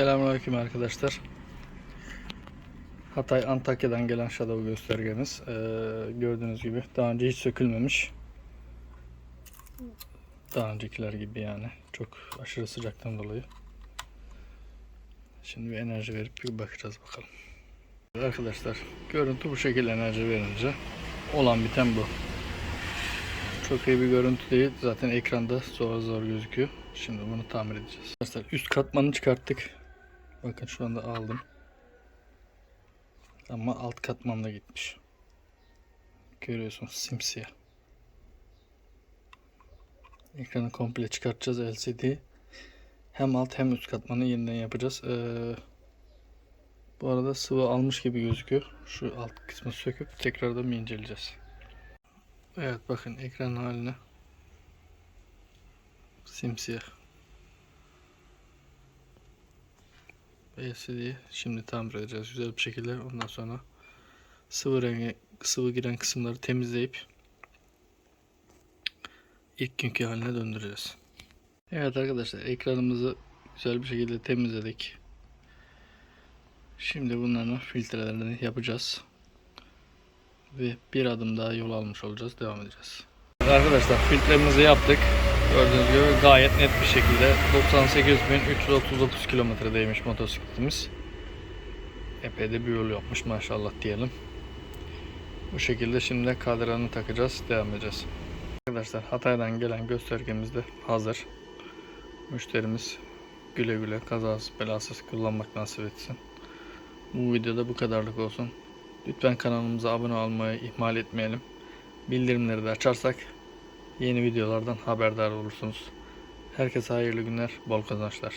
Selamünaleyküm arkadaşlar. Hatay Antakya'dan gelen Shadow göstergemiz. Ee, gördüğünüz gibi daha önce hiç sökülmemiş. Daha öncekiler gibi yani. Çok aşırı sıcaktan dolayı. Şimdi bir enerji verip bir bakacağız bakalım. Arkadaşlar görüntü bu şekilde enerji verince olan biten bu. Çok iyi bir görüntü değil. Zaten ekranda zor zor gözüküyor. Şimdi bunu tamir edeceğiz. Arkadaşlar üst katmanı çıkarttık. Bakın şu anda aldım. Ama alt katman da gitmiş. Görüyorsunuz simsiyah. Ekranı komple çıkartacağız LCD. Hem alt hem üst katmanı yeniden yapacağız. Ee, bu arada sıvı almış gibi gözüküyor. Şu alt kısmı söküp tekrardan bir inceleyeceğiz. Evet bakın ekran haline. Simsiyah. LCD'yi şimdi tamir edeceğiz güzel bir şekilde. Ondan sonra sıvı rengi, sıvı giren kısımları temizleyip ilk günkü haline döndüreceğiz. Evet arkadaşlar ekranımızı güzel bir şekilde temizledik. Şimdi bunların filtrelerini yapacağız. Ve bir adım daha yol almış olacağız. Devam edeceğiz. Arkadaşlar filtremizi yaptık. Gördüğünüz gibi gayet net bir şekilde 98.339 kilometredeymiş motosikletimiz. Epey de bir yol yapmış maşallah diyelim. Bu şekilde şimdi kadranı takacağız. Devam edeceğiz. Arkadaşlar Hatay'dan gelen göstergemiz de hazır. Müşterimiz güle güle kazasız belasız kullanmak nasip etsin. Bu videoda bu kadarlık olsun. Lütfen kanalımıza abone olmayı ihmal etmeyelim. Bildirimleri de açarsak yeni videolardan haberdar olursunuz. Herkese hayırlı günler, bol kazançlar.